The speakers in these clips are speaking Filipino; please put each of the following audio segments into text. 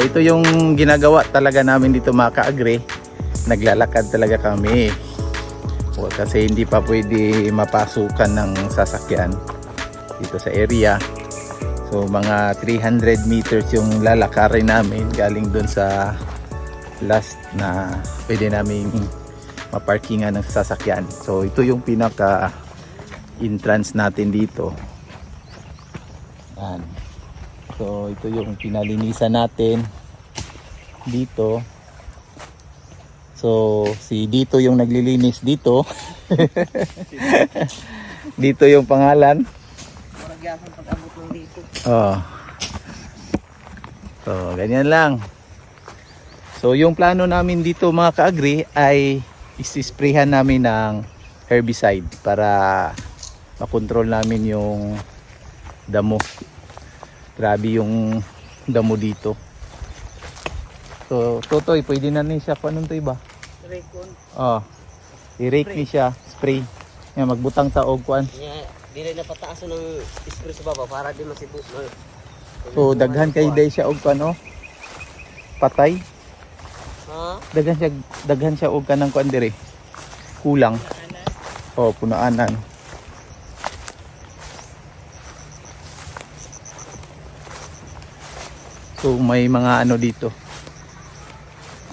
ito yung ginagawa talaga namin dito mga ka-agri. Naglalakad talaga kami. O, kasi hindi pa pwede mapasukan ng sasakyan dito sa area. So mga 300 meters yung lalakarin namin galing doon sa last na pwede namin maparkingan ng sasakyan. So ito yung pinaka entrance natin dito. Yan. So ito yung pinalinisan natin dito. So si dito yung naglilinis dito. dito yung pangalan. Maragyasan pag-abot ng dito. Oh. So, ganyan lang. So, yung plano namin dito mga ka-agri ay isisprayhan namin ng herbicide para makontrol namin yung damo. Grabe yung damo dito. So, Totoy, pwede na ni siya. Paano to iba? Rekon. Oh. I-rake ni siya. Spray. Yan, magbutang sa og kuan. Kaya, di rin napataaso ng spray sa baba para di masibu. So, daghan kay day siya og kuan oh. Patay. Ha? daghan siya daghan siya og kanang kuan dire kulang oh punaanan so may mga ano dito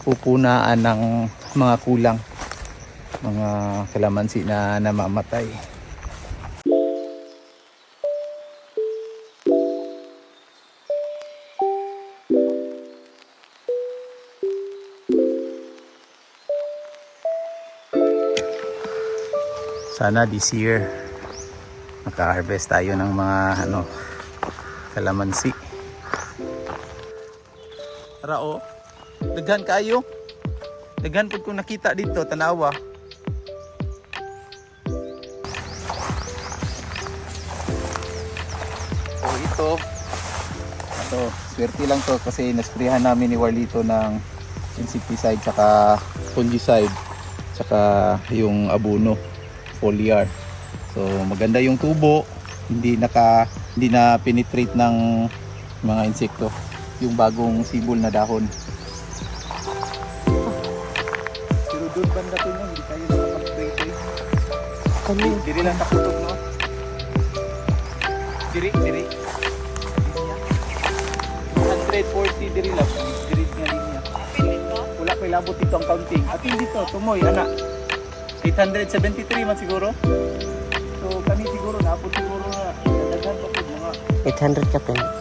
pupunaan ng mga kulang mga kalamansi na namamatay. Sana this year maka-harvest tayo ng mga ano kalamansi Rao. Daghan kayo daghan pud kung nakita dito tanawa. O ito. Ito swerte lang to kasi nasprihan namin ni Warlito ng insecticide saka fungicide saka yung abono foliar. So maganda yung tubo, hindi naka hindi na penetrate ng mga insekto yung bagong sibol na dahon. Pero doon banda to no, hindi tayo eh. Kami. Diri lang takutok no. Diri, diri. Linya. 140 diri lang. Diri nga linya. Wala pa ilabot dito ang counting. At hindi to, tumoy, anak. 873 man siguro. So kami siguro naabot siguro na daghan pa po mga 800 ka pen.